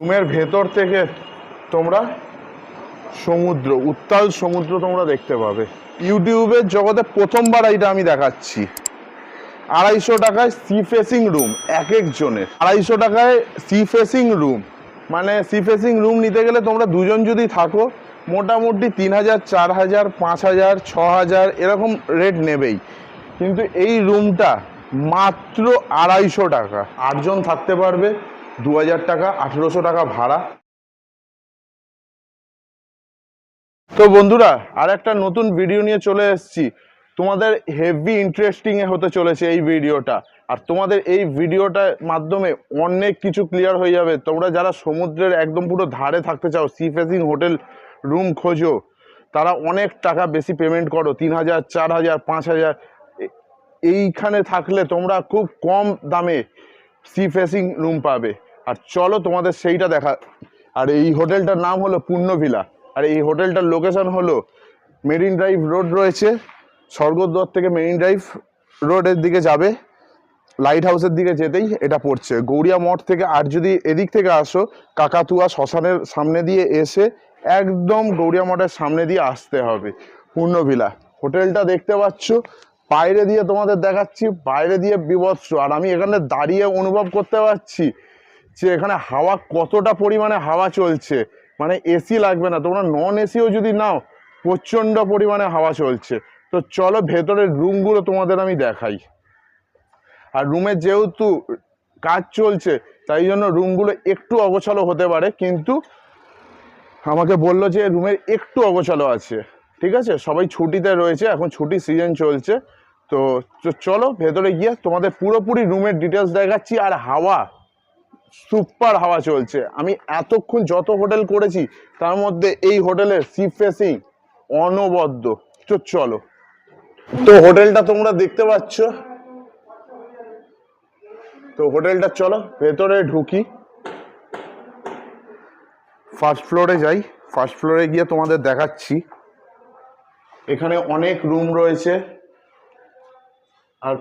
রুমের ভেতর থেকে তোমরা সমুদ্র, উত্তাল সমুদ্র তোমরা দেখতে পাবে। ইউটিউবের জগতে প্রথমবার এইটা আমি দেখাচ্ছি। আড়াইশো টাকায় সি ফেসিং রুম, এক একজনের। আড়াইশো টাকায় সি ফেসিং রুম মানে সি ফেসিং রুম নিতে গেলে তোমরা দুজন যদি থাকো, মোটামুটি তিন হাজার, চার হাজার, পাঁচ হাজার, ছ হাজার, এরকম রেট নেবেই। কিন্তু এই রুমটা মাত্র আড়াইশো টাকা। আটজন থাকতে পারবে দু হাজার টাকা, আঠেরোশো টাকা ভাড়া। তো বন্ধুরা আর একটা নতুন ভিডিও নিয়ে চলে এসেছি। তোমাদের হেভি ইন্টারেস্টিং এ হতে চলেছে এই ভিডিওটা আর তোমাদের এই ভিডিওটার মাধ্যমে অনেক কিছু ক্লিয়ার হয়ে যাবে। তোমরা যারা সমুদ্রের একদম পুরো ধারে থাকতে চাও সি ফেসিং হোটেল রুম খোঁজো। তারা অনেক টাকা বেশি পেমেন্ট করো, তিন হাজার, চার হাজার, পাঁচ হাজার। এইখানে থাকলে তোমরা খুব কম দামে সি ফেসিং রুম পাবে। আর চলো তোমাদের সেইটা দেখা। আর এই হোটেলটার নাম হলো পূর্ণভিলা আর এই হোটেলটার লোকেশন হলো মেরিন ড্রাইভ রোড রয়েছে। স্বর্গদ্বার থেকে মেরিন ড্রাইভ রোডের দিকে যাবে। লাইট হাউসের দিকে যেতেই এটা পড়ছে। গৌরিয়া মঠ থেকে আর যদি এদিক থেকে আসো, কাকাতুয়া শ্মশানের সামনে দিয়ে এসে একদম গৌরিয়া মঠের সামনে দিয়ে আসতে হবে। পূর্ণভিলা হোটেলটা দেখতে পাচ্ছ। বাইরে দিয়ে তোমাদের দেখাচ্ছি। বাইরে দিয়ে বিভৎস। আর আমি এখানে দাঁড়িয়ে অনুভব করতে পারছি যে এখানে হাওয়া কতটা পরিমাণে হাওয়া চলছে? মানে এসি লাগবে না, তোমরা নন এসিও যদি নাও, প্রচণ্ড পরিমাণে হাওয়া চলছে। তো চলো ভেতরের রুমগুলো তোমাদের আমি দেখাই। আর রুমে যেহেতু কাজ চলছে, তাই জন্য রুমগুলো একটু অগোছালো হতে পারে, কিন্তু আমাকে বলল যে রুমের একটু অগোছালো আছে। ঠিক আছে? সবাই ছুটিতে রয়েছে, এখন ছুটি সিজন চলছে। তো চলো ভেতরে গিয়ে তোমাদের পুরোপুরি রুমের ডিটেলস দেখাচ্ছি, আর হাওয়া সুপার হাওয়া চলছে। আমি এতক্ষণ যত হোটেল করেছি, তার মধ্যে এই হোটেলের সি ফেসিং অনবদ্য। তো চলো। তো হোটেলটা তোমরা দেখতে পাচ্ছ। তো হোটেলটা চলো, ভেতরে ঢুকি। ফার্স্ট ফ্লোরে যাই। ফার্স্ট ফ্লোরে গিয়ে তোমাদের দেখাচ্ছি। এখানে অনেক রুম রয়েছে। আর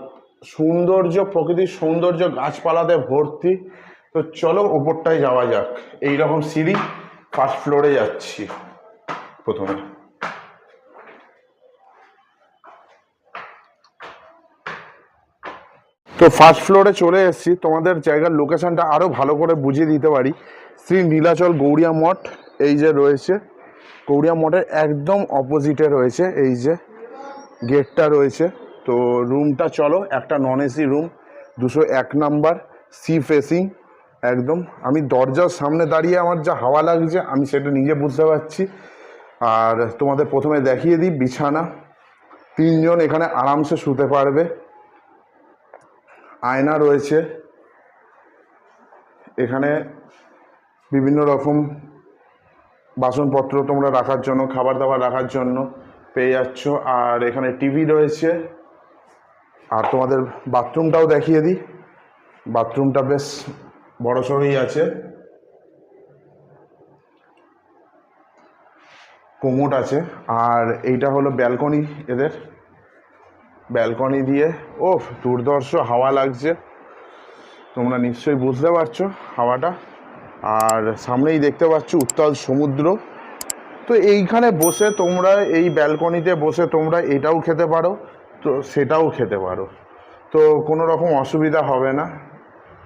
সৌন্দর্য, প্রকৃতির সৌন্দর্য গাছপালাতে ভর্তি। তো চলো ওপরটায় যাওয়া যাক। এই রকম সিঁড়ি ফার্স্ট ফ্লোরে যাচ্ছি প্রথমে। তো ফার্স্ট ফ্লোরে চলে এসেছি। তোমাদের জায়গার লোকেশনটা আরও ভালো করে বুঝিয়ে দিতে পারি। শ্রী নীলাচল গৌরিয়া মঠ, এই যে রয়েছে। গৌরিয়া মঠের একদম অপোজিটে রয়েছে, এই যে গেটটা রয়েছে। তো রুমটা চলো, একটা নন এসি রুম দুশো এক নাম্বার সি ফেসিং একদম। আমি দরজার সামনে দাঁড়িয়ে আমার যা হাওয়া লাগছে, আমি সেটা নিজে বুঝতে পারছি। আর তোমাদের প্রথমে দেখিয়ে দিই, বিছানা। তিনজন এখানে আরামসে শুতে পারবে। আয়না রয়েছে। এখানে বিভিন্ন রকম বাসনপত্র তোমরা রাখার জন্য খাবার দাবার রাখার জন্য পেয়ে যাচ্ছ। আর এখানে টিভি রয়েছে। আর তোমাদের বাথরুমটাও দেখিয়ে দিই। বাথরুমটা বেশ বড় সড়ই আছে। কোমোট আছে। আর এইটা হলো ব্যালকনি এদের। ব্যালকনি দিয়ে ও দুর্ধর্ষ হাওয়া লাগছে। তোমরা নিশ্চয়ই বুঝতে পারছ হাওয়াটা। আর সামনেই দেখতে পাচ্ছ উত্তাল সমুদ্র। তো এইখানে বসে তোমরা, এই ব্যালকনিতে বসে তোমরা এটাও খেতে পারো, তো সেটাও খেতে পারো। তো কোনো রকম অসুবিধা হবে না।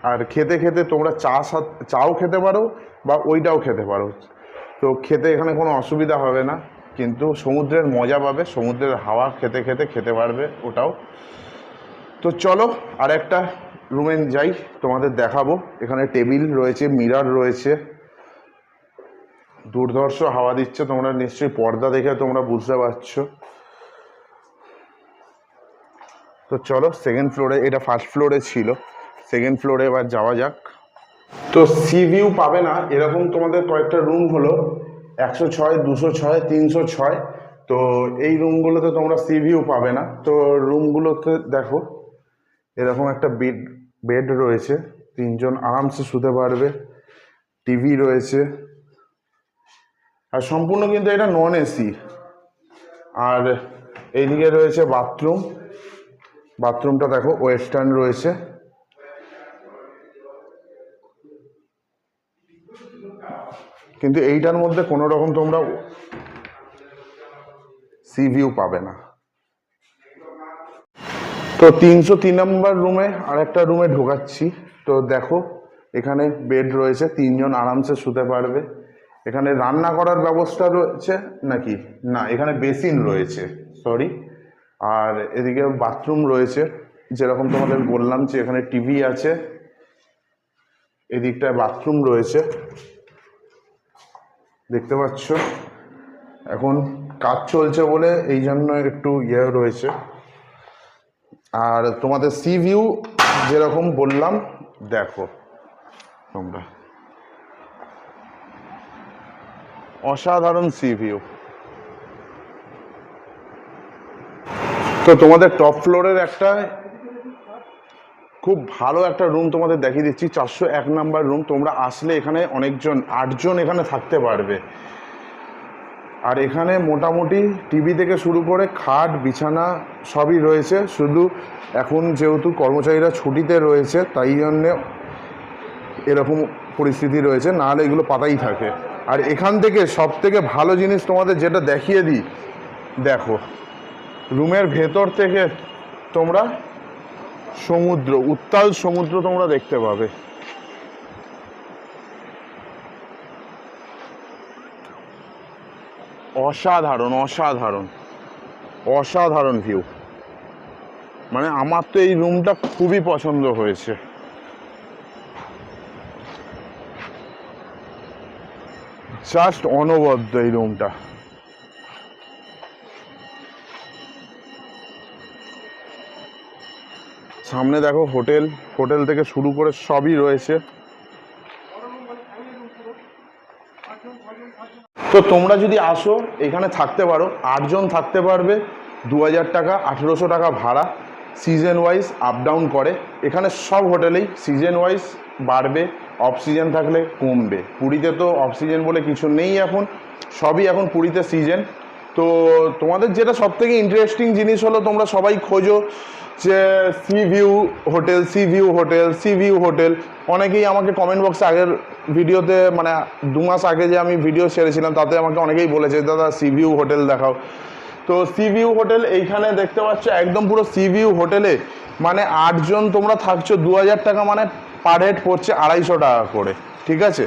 আর খেতে খেতে তোমরা চা চাও খেতে পারো বা ওইটাও খেতে পারো। তো খেতে এখানে কোনো অসুবিধা হবে না, কিন্তু সমুদ্রের মজা পাবে, সমুদ্রের হাওয়া খেতে খেতে খেতে পারবে ওটাও। তো চলো আর একটা রুমে যাই, তোমাদের দেখাবো। এখানে টেবিল রয়েছে, মিরার রয়েছে। দুর্ধর্ষ হাওয়া দিচ্ছে, তোমরা নিশ্চয়ই পর্দা দেখে তোমরা বুঝতে পারছ। তো চলো সেকেন্ড ফ্লোরে এটা ফার্স্ট ফ্লোরে ছিল। সেকেন্ড ফ্লোরে এবার যাওয়া যাক। তো সি ভিউ পাবে না, এরকম তোমাদের কয়েকটা রুম হলো। একশো ছয়, দুশো ছয়, তিনশো ছয়। তো এই রুমগুলোতে তোমরা সি ভিউ পাবে না। তো রুমগুলোতে দেখো, এরকম একটা বেড বেড রয়েছে। তিনজন আরামসে শুতে পারবে। টিভি রয়েছে। আর সম্পূর্ণ কিন্তু এটা নন এসি আর এইদিকে রয়েছে বাথরুম বাথরুমটা দেখো ওয়েস্টার্ন রয়েছে। কিন্তু এইটার মধ্যে কোনো রকম তোমরা সি ভিউ পাবে না। তো তিনশো তিন নম্বর রুমে আর একটা রুমে ঢোকাচ্ছি। তো দেখো, এখানে বেড রয়েছে, তিনজন আরামসে শুতে পারবে। এখানে রান্না করার ব্যবস্থা রয়েছে নাকি? না, এখানে বেসিন রয়েছে, সরি। আর এদিকে বাথরুম রয়েছে, যেরকম তোমাদের বললাম যে এখানে টিভি আছে, এদিকটায় বাথরুম রয়েছে। দেখতে পাচ্ছ? এখন কাজ চলছে বলে এই জন্য একটু ইয়ে রয়েছে। আর তোমাদের সি ভিউ যেরকম বললাম, দেখো তোমরা। অসাধারণ সি ভিউ তো তোমাদের টপ ফ্লোরের একটা খুব ভালো একটা রুম তোমাদের দেখিয়ে দিচ্ছি। চারশো এক নাম্বার রুম তোমরা আসলে এখানে অনেকজন, আটজন এখানে থাকতে পারবে। আর এখানে মোটামুটি টিভি থেকে শুরু করে খাট, বিছানা সবই রয়েছে। শুধু এখন যেহেতু কর্মচারীরা ছুটিতে রয়েছে, তাই জন্যে এরকম পরিস্থিতি রয়েছে। নাহলে এগুলো পাতাই থাকে। আর এখান থেকে সব থেকে ভালো জিনিস তোমাদের যেটা দেখিয়ে দিই, দেখো রুমের ভেতর থেকে তোমরা সমুদ্র, উত্তাল সমুদ্র তোমরা দেখতে পাবে। অসাধারণ অসাধারণ অসাধারণ ভিউ মানে আমার তো এই রুমটা খুবই পছন্দ হয়েছে। জাস্ট অনবদ্য এই রুমটা সামনে দেখো হোটেল হোটেল থেকে শুরু করে সবই রয়েছে। তো তোমরা যদি আসো, এখানে থাকতে পারো, আটজন থাকতে পারবে দু হাজার টাকা, আঠেরোশো টাকা ভাড়া সিজন ওয়াইজ আপ ডাউন করে। এখানে সব হোটেলেই সিজন ওয়াইজ বাড়বে অফ সিজন থাকলে কমবে। পুরীতে তো অফ সিজন বলে কিছু নেই এখন। সবই এখন পুরীতে সিজন তো তোমাদের যেটা সব থেকে ইন্টারেস্টিং জিনিস হলো তোমরা সবাই খোঁজো যে sea view hotel sea view hotel sea view hotel অনেকেই আমাকে কমেন্ট বক্সে আগের ভিডিওতে মানে দু মাস আগে যে আমি ভিডিও ছেড়েছিলাম, তাতে আমাকে অনেকেই বলেছে দাদা সি ভিউ হোটেল দেখাও। তো সি ভিউ হোটেল এইখানে দেখতে পাচ্ছ, একদম পুরো সি ভিউ হোটেলে মানে আটজন তোমরা থাকছো, দু হাজার টাকা মানে পার হেড পড়ছে আড়াইশো টাকা করে, ঠিক আছে?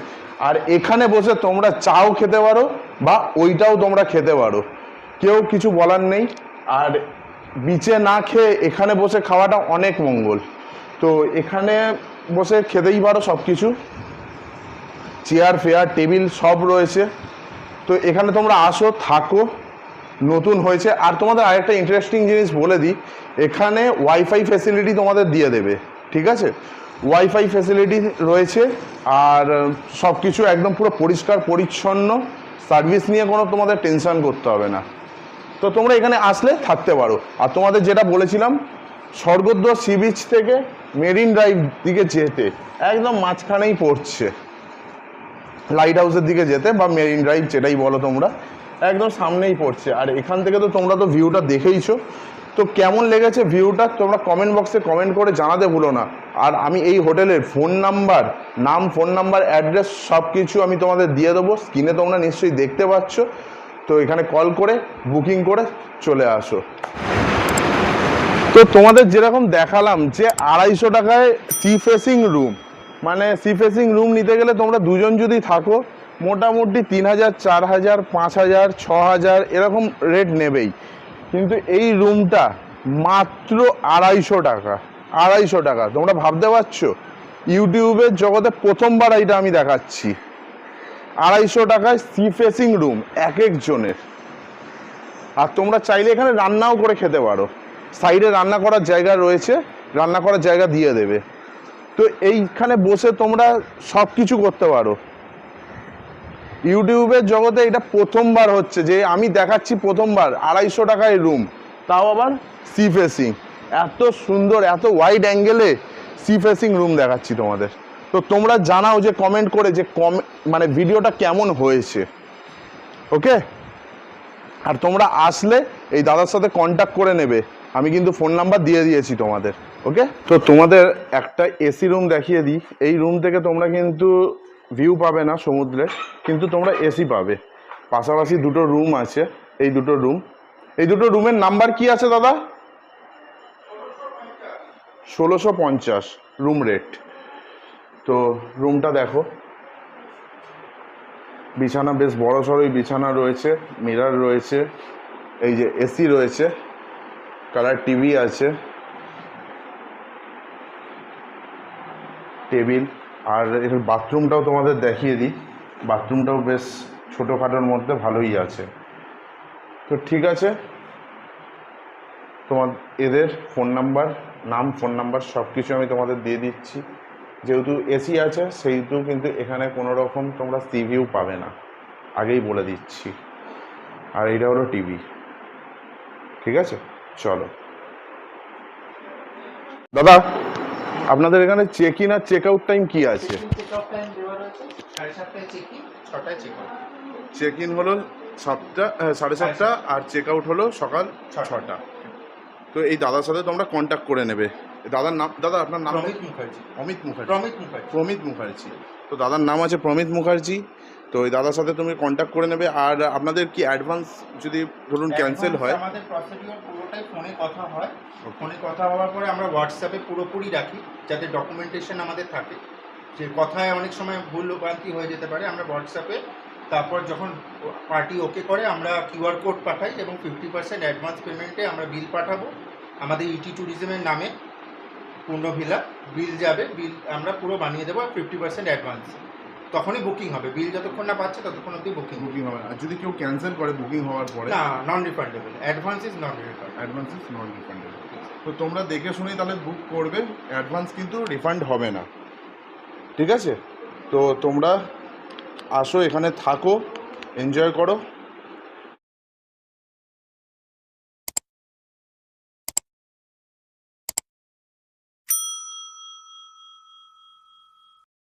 আর এখানে বসে তোমরা চাও খেতে পারো বা ওইটাও তোমরা খেতে পারো। কেউ কিছু বলার নেই। আর বিচে না খেয়ে এখানে বসে খাওয়াটা অনেক মঙ্গল। তো এখানে বসে খেতেই পারো সব কিছু চেয়ার, ফেয়ার, টেবিল সব রয়েছে। তো এখানে তোমরা আসো, থাকো। নতুন হয়েছে। আর তোমাদের আরেকটা ইন্টারেস্টিং জিনিস বলে দিই। এখানে ওয়াইফাই ফেসিলিটি তোমাদের দিয়ে দেবে। ঠিক আছে? ওয়াইফাই ফেসিলিটি রয়েছে। আর সব কিছু একদম পুরো পরিষ্কার, পরিচ্ছন্ন। সার্ভিস নিয়ে কোনো তোমাদের টেনশন করতে হবে না। তো তোমরা এখানে আসলে থাকতে পারো। আর তোমাদের যেটা বলেছিলাম, স্বর্গদ্বার সি বিচ থেকে মেরিন ড্রাইভ দিকে যেতে, একদম মাঝখানেই পড়ছে। লাইট হাউসের দিকে যেতে বা মেরিন ড্রাইভ যেটাই বলো তোমরা, একদম সামনেই পড়ছে। আর এখান থেকে তো তোমরা তো ভিউটা দেখেইছো। তো কেমন লেগেছে ভিউটা তোমরা কমেন্ট বক্সে কমেন্ট করে জানাতে ভুলো না। আর আমি এই হোটেলের ফোন নাম্বার নাম ফোন নাম্বার অ্যাড্রেস সব কিছু আমি তোমাদের দিয়ে দেবো। স্ক্রিনে তোমরা নিশ্চয়ই দেখতে পাচ্ছ। তো এখানে কল করে বুকিং করে চলে আসো। তো তোমাদের যেরকম দেখালাম যে আড়াইশো টাকায় সি ফেসিং রুম মানে সি ফেসিং রুম নিতে গেলে তোমরা দুজন যদি থাকো, মোটামুটি তিন হাজার, চার হাজার, পাঁচ হাজার, ছ হাজার, এরকম রেট নেবেই। কিন্তু এই রুমটা মাত্র আড়াইশো টাকা আড়াইশো টাকা। তোমরা ভাবতে পারছ? ইউটিউবের জগতে প্রথমবার এইটা আমি দেখাচ্ছি। আড়াইশো টাকায় সি ফেসিং রুম, এক একজনের। আর তোমরা চাইলে এখানে রান্নাও করে খেতে পারো। সাইডে রান্না করার জায়গা রয়েছে, রান্না করার জায়গা দিয়ে দেবে। তো এইখানে বসে তোমরা সব কিছু করতে পারো। ইউটিউবের জগতে এটা প্রথমবার হচ্ছে যে আমি দেখাচ্ছি প্রথমবার আড়াইশো টাকায় রুম তাও আবার সি ফেসিং এত সুন্দর, এত ওয়াইড অ্যাঙ্গেলে সি ফেসিং রুম দেখাচ্ছি তোমাদের। তো তোমরা জানাও যে কমেন্ট করে যে কম মানে ভিডিওটা কেমন হয়েছে। ওকে আর তোমরা আসলে এই দাদার সাথে কন্ট্যাক্ট করে নেবে। আমি কিন্তু ফোন নাম্বার দিয়ে দিয়েছি তোমাদের। ওকে তো তোমাদের একটা এসি রুম দেখিয়ে দিই। এই রুম থেকে তোমরা কিন্তু ভিউ পাবে না সমুদ্রে কিন্তু তোমরা এসি পাবে। পাশাপাশি দুটো রুম আছে, এই দুটো রুম এই দুটো রুমের নাম্বার কি আছে দাদা? ষোলোশো পঞ্চাশ রুম রেট তো রুমটা দেখো। বিছানা বেশ বড় সড়োই বিছানা রয়েছে মিরার রয়েছে, এই যে এসি রয়েছে কালার টিভি আছে টেবিল আর এর বাথরুমটাও তোমাদের দেখিয়ে দিই। বাথরুমটাও বেশ ছোটোখাটোর মধ্যে ভালোই আছে। তো ঠিক আছে। তোমার এদের ফোন নাম্বার নাম ফোন নাম্বার সব কিছু আমি তোমাদের দিয়ে দিচ্ছি। যেহেতু এসি আছে, সেহেতু কিন্তু এখানে কোনো রকম তোমরা সি ভিউ পাবে না। আগেই বলে দিচ্ছি। আর এইটা হলো টিভি ঠিক আছে? চলো। দাদা আপনাদের এখানে চেক ইন আর চেক আউট টাইম কি আছে? চেক ইন হলো সাতটা সাড়ে সাতটা আর চেক আউট হলো সকাল ছটা। তো এই দাদার সাথে তোমরা কন্ট্যাক্ট করে নেবে। দাদার নাম দাদা আপনার নাম? অমিত মুখার্জি। অমিত মুখার্জি। প্রমিত মুখার্জি। প্রমিত মুখার্জি। তো দাদার নাম আছে প্রমিত মুখার্জি। তো ওই দাদার সাথে তুমি কন্ট্যাক্ট করে নেবে। আর আপনাদের কি অ্যাডভান্স যদি ধরুন ক্যান্সেল হয়? আমাদের প্রসিডিওর পুরোটাই ফোনে কথা হয়। ফোনে কথা হওয়ার পরে আমরা হোয়াটসঅ্যাপে পুরোপুরি রাখি যাতে ডকুমেন্টেশন আমাদের থাকে। যে কথায় অনেক সময় ভুল ভ্রান্তি হয়ে যেতে পারে আমরা হোয়াটসঅ্যাপে তারপর যখন পার্টি ওকে করে আমরা কিউআর কোড পাঠাই এবং ফিফটি পার্সেন্ট অ্যাডভান্স পেমেন্টে আমরা বিল পাঠাবো। আমাদের ইটি ট্যুরিজমের নামে পূর্ণ ভিলা বিল যাবে বিল আমরা পুরো বানিয়ে দেবো ফিফটি পার্সেন্ট অ্যাডভান্স তখনই বুকিং হবে। বিল যতক্ষণ না পাচ্ছে ততক্ষণ অবধি বুকিং বুকিং হবে আর যদি কেউ ক্যান্সেল করে বুকিং হওয়ার পরে না non refundable advance is non refund advance is non refundable তো তোমরা দেখে শুনেই তাহলে বুক করবে। অ্যাডভান্স কিন্তু রিফান্ড হবে না। ঠিক আছে? তো তোমরা আসো এখানে থাকো এনজয় করো।